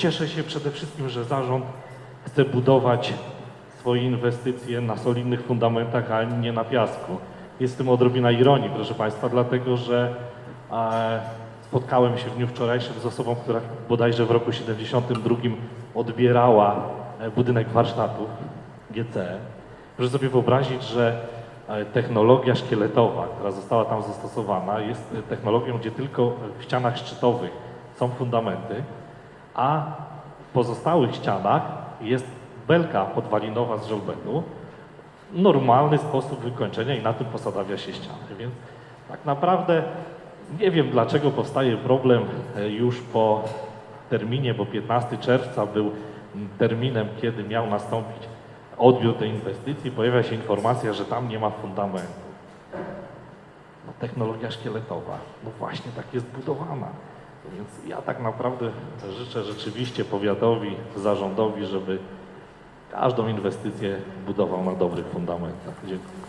Cieszę się przede wszystkim, że zarząd chce budować swoje inwestycje na solidnych fundamentach, a nie na piasku. Jest w tym odrobina ironii, proszę Państwa, dlatego że e, spotkałem się w dniu wczorajszym z osobą, która bodajże w roku 72 odbierała e, budynek warsztatów GC. Proszę sobie wyobrazić, że e, technologia szkieletowa, która została tam zastosowana, jest technologią, gdzie tylko w ścianach szczytowych są fundamenty, a w pozostałych ścianach jest belka podwalinowa z żelbetu, normalny sposób wykończenia i na tym posadawia się ściany. Więc tak naprawdę nie wiem dlaczego powstaje problem e, już po terminie, bo 15 czerwca był terminem, kiedy miał nastąpić odbiór tej inwestycji. Pojawia się informacja, że tam nie ma fundamentu. No, technologia szkieletowa, no właśnie tak jest budowana. Więc ja tak naprawdę życzę rzeczywiście powiatowi, zarządowi, żeby każdą inwestycję budował na dobrych fundamentach. Dziękuję.